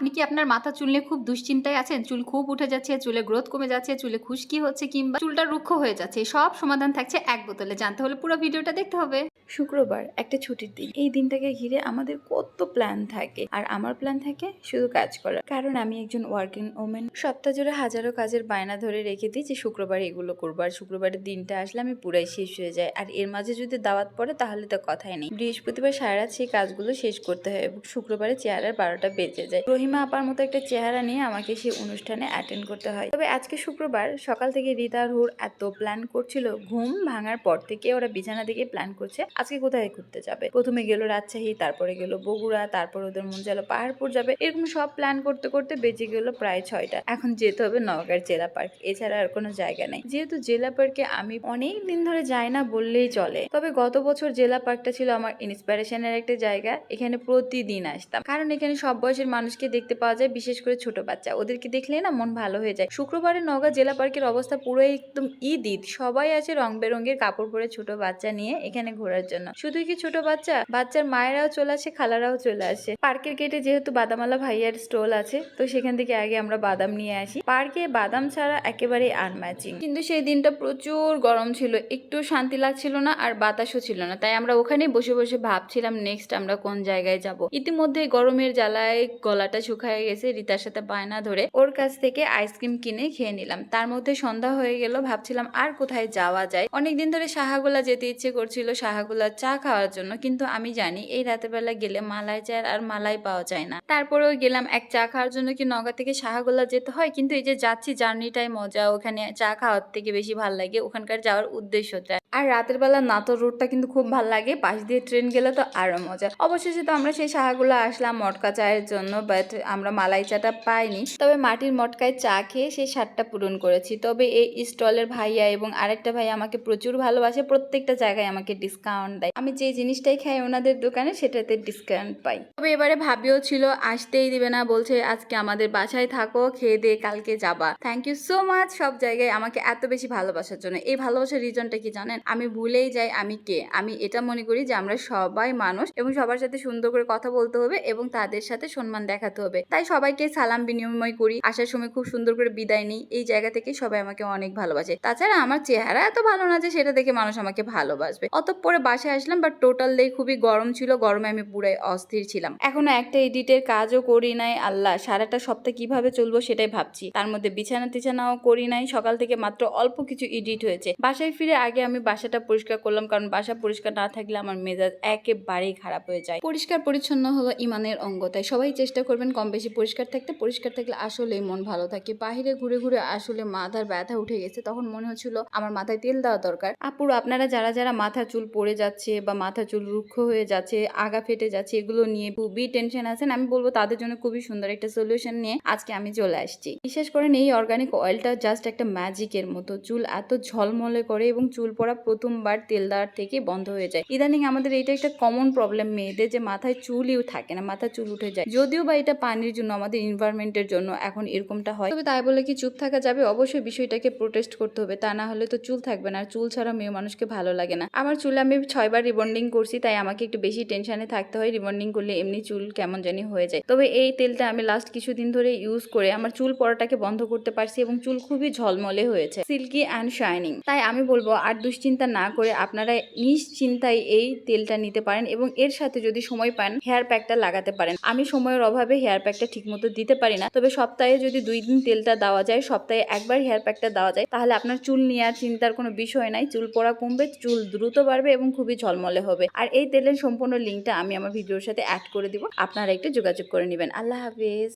আপনি কি আপনার মাথা, চুল নিয়ে খুব দুশ্চিন্তায় আছেন? চুল খুব উঠে যাচ্ছে চুলে গ্রোথ কমে যাচ্ছে, চুলে খুশকি হচ্ছে কিংবা চুলটা রুক্ষ হয়ে যাচ্ছে সব সমাধান থাকছে এক বোতলে। জানতে হলে পুরো ভিডিওটা দেখতে হবে। শুক্রবার, একটা ছুটির দিন। এই দিনটাকে ঘিরে আমাদের কত প্ল্যান থাকে। আর আমার প্ল্যান থাকে শুধু কাজ করা কারণ আমি একজন ওয়ার্কিং ওমেন সপ্তাহ জুড়ে হাজারো কাজের বায়না ধরে রেখে দিই যে শুক্রবার এগুলো করব। আর শুক্রবারের দিনটা আসলে আমি পুরাই শেষ হয়ে যায়। আর এর মাঝে যদি দাওয়াত পড়ে তাহলে তো কথাই নেই। বৃহস্পতিবার সারা রাত সেই কাজগুলো শেষ করতে হয় এবং শুক্রবারে চেহারার বারোটা বেজে যায়। রহিমা আপার মতো একটা চেহারা নিয়ে আমাকে সেই অনুষ্ঠানে অ্যাটেন্ড করতে হয়। তবে আজকে শুক্রবার সকাল থেকে রিতা হুর এত প্ল্যান করছিল, ঘুম ভাঙার পর থেকে ওরা বিছানা দিকে প্ল্যান করছে, আজকে কোথায় ঘুরতে যাবে? প্রথমে গেল রাজশাহী, তারপরে গেল বগুড়া, তারপর ওদের মন চাইলো পাহাড়পুর যাবে। এরকম সব প্ল্যান করতে করতে বেজে গেল প্রায় ছয়টা। এখন যেতে হবে নওগাঁর জেলা পার্ক এছাড়া আর কোনো জায়গা নেই। যেহেতু জেলা পার্কে আমি অনেক দিন ধরে যাই না বললেই চলে। তবে গত বছর জেলা পার্কটা ছিল আমার ইন্সপিরেশনের একটা জায়গা, এখানে প্রতিদিন আসতাম। কারণ এখানে সব বয়সের মানুষকে দেখতে পাওয়া যায়, বিশেষ করে ছোট বাচ্চা। ওদেরকে দেখলে না মন ভালো হয়ে যায়। শুক্রবারে নওগাঁ জেলা পার্কের অবস্থা পুরো একদম ঈদ ঈদ সবাই আছে রং বেরঙের কাপড় পরে ছোট বাচ্চা নিয়ে এখানে ঘোরার জন্য। শুধু কি ছোট বাচ্চা? বাচ্চার মায়েরাও চলে আসে, খালারাও চলে আসে। পার্কের গেটে যেহেতু বাদামালা ভাইয়ার স্টল আছে, তো সেখান থেকে আগে আমরা বাদাম নিয়ে আসি। পার্কে বাদাম ছাড়া একেবারে আনম্যাচিং। কিন্তু সেই দিনটা প্রচুর গরম ছিল, একটু শান্তি লাগছিল না আর বাতাসও ছিল না। তাই আমরা ওখানেই বসে বসে ভাবছিলাম, নেক্সট আমরা কোন জায়গায় যাব? ইতিমধ্যে গরমের জ্বালায় গলাটা শুকায় গেছে, রিতার সাথে বায়না ধরে ওর কাছ থেকে আইসক্রিম কিনে খেয়ে নিলাম। তার মধ্যে সন্ধ্যা হয়ে গেল, ভাবছিলাম আর কোথায় যাওয়া যায়। অনেকদিন ধরে সাহাগোলা যেতে ইচ্ছে করছিল সাহাগোলা চা খাওয়ার জন্য, কিন্তু আমি জানি এই রাতের বেলা গেলে মালাই চায়ের আর মালাই পাওয়া যায় না। তারপরেও গেলাম এক চা খাওয়ার জন্য কি নগা থেকে সাহাগোলা যেতে হয়? কিন্তু এই যে যাচ্ছি, জার্নিটাই মজা। ওখানে চা খাওয়ার থেকে বেশি ভালো লাগে, ওখানকার যাওয়ার উদ্দেশ্যটা। আর রাতের বেলা নাটোর রোডটা কিন্তু খুব ভালো লাগে, পাশ দিয়ে ট্রেন গেলে তো আরও মজা। অবশেষে তো আমরা সেই সাহাগুলো আসলাম মটকা চায়ের জন্য, বাট আমরা মালাই চাটা পাইনি। তবে মাটির মটকায় চা খেয়ে সেই স্বাদটা পূরণ করেছি। তবে এই স্টলের ভাইয়া এবং আরেকটা ভাইয়া আমাকে প্রচুর ভালোবাসে, প্রত্যেকটা জায়গায় আমাকে ডিসকাউন্ট দেয়। আমি যে জিনিসটাই খাই ওনাদের দোকানে সেটাতে ডিসকাউন্ট পাই। তবে এবারে ভাবিও ছিল, আসতেই দিবে না, বলছে আজকে আমাদের বাসায় থাকো, খেয়ে দিয়ে কালকে যাবা। থ্যাংক ইউ সো মাচ সব জায়গায় আমাকে এত বেশি ভালোবাসার জন্য। এই ভালোবাসার রিজনটা কি জানেন? আমি ভুলেই যাই আমি কে। আমি এটা মনে করি যে আমরা সবাই মানুষ এবং সবার সাথে সুন্দর করে কথা বলতে হবে এবং তাদের সাথে সম্মান দেখাতে হবে। তাই সবাইকে সালাম বিনিময় করি। আসার সময় খুব সুন্দর করে বিদায় নিই। এই জায়গা থেকে সবাই আমাকে অনেক ভালোবাসে। তাছাড়া আমার চেহারা এত ভালো না যে সেটা দেখে মানুষ আমাকে ভালোবাসবে। অতঃপরে বাসায় আসলাম বাট টোটাল ডে খুবই গরম ছিল। গরমে আমি পুরাই অস্থির ছিলাম। এখনও একটা এডিটের কাজও করি নাই, আল্লাহ। সারাটা সপ্তাহ কীভাবে চলবো সেটাই ভাবছি। তার মধ্যে বিছানা টিছানাও করি নাই। সকাল থেকে মাত্র অল্প কিছু এডিট হয়েছে। বাসায় ফিরে আগে আমি বাসাটা পরিষ্কার করলাম, কারণ বাসা পরিষ্কার না থাকলে আমার মেজাজ একেবারেই খারাপ হয়ে যায়। পরিষ্কার পরিচ্ছন্ন হলো ইমানের অঙ্গ, তাই সবাই চেষ্টা করবেন কম বেশি পরিষ্কার থাকতে, পরিষ্কার থাকলে আসলে মন ভালো থাকে। বাহিরে ঘুরে ঘুরে আসলে মাথার ব্যথা উঠে গেছে, তখন মনে হচ্ছিল আমার মাথায় তেল দেওয়া দরকার। আপুর, আপনারা যারা যারা মাথা চুল পড়ে যাচ্ছে বা মাথা চুল রুক্ষ হয়ে যাচ্ছে, আগা ফেটে যাচ্ছে, এগুলো নিয়ে খুবই টেনশন আছেন, আমি বলব তাদের জন্য খুবই সুন্দর একটা সলিউশন নিয়ে আজকে আমি চলে আসছি। বিশেষ করেন এই অর্গানিক অয়েলটা জাস্ট একটা ম্যাজিকের মতো। চুল এত ঝলমলে করে এবং চুল পড়া প্রথমবার তেল দেওয়ার থেকে বন্ধ হয়ে যায়। ইদানিং আমাদের এটা একটা কমন প্রবলেম মেয়েদের যে মাথায় চুলই থাকে না মাথা চুল উঠে যায়। যদিও বা এটা পানির জন্য, আমাদের এনভায়রনমেন্টের জন্য এখন এরকমটা হয়। তবে তাই বলে কি চুপ থাকা যাবে? অবশ্যই বিষয়টাকে প্রোটেস্ট করতে হবে। তা না হলে তো চুল থাকবে না। চুল ছাড়া মেয়ে মানুষকে ভালো লাগে না। আমার চুলে আমি ছয়বার রিবন্ডিং করছি, তাই আমাকে একটু বেশি টেনশনে থাকতে হয়। রিবন্ডিং করলে এমনি চুল কেমন জানি হয়ে যায়। তবে এই তেলটা আমি লাস্ট কিছুদিন ধরে ইউজ করে আমার চুল পড়াটাকে বন্ধ করতে পারছি এবং চুল খুবই ঝলমলে হয়েছে। সিল্কি অ্যান্ড শাইনিং তাই আমি বলব, আর দুশ্চিন্তা না করে আপনারা নিশ্চিন্তায় এই তেলটা নিতে পারেন এবং এর সাথে যদি সময় পান হেয়ার প্যাকটা লাগাতে পারেন। আমি সময়ের অভাবে হেয়ার প্যাকটা ঠিকমতো দিতে পারি না। তবে সপ্তাহে যদি দুই দিন তেলটা দেওয়া যায়, সপ্তাহে একবার হেয়ার প্যাকটা দেওয়া যায়, তাহলে আপনার চুল নিয়ে আর চিন্তার কোনো বিষয় নাই। চুল পড়া কমবে, চুল দ্রুত বাড়বে এবং খুবই ঝলমলে হবে। আর এই তেলের সম্পূর্ণ লিঙ্কটা আমি আমার ভিডিওর সাথে অ্যাড করে দিব। আপনারা একটু যোগাযোগ করে নেবেন। আল্লাহ হাফিজ।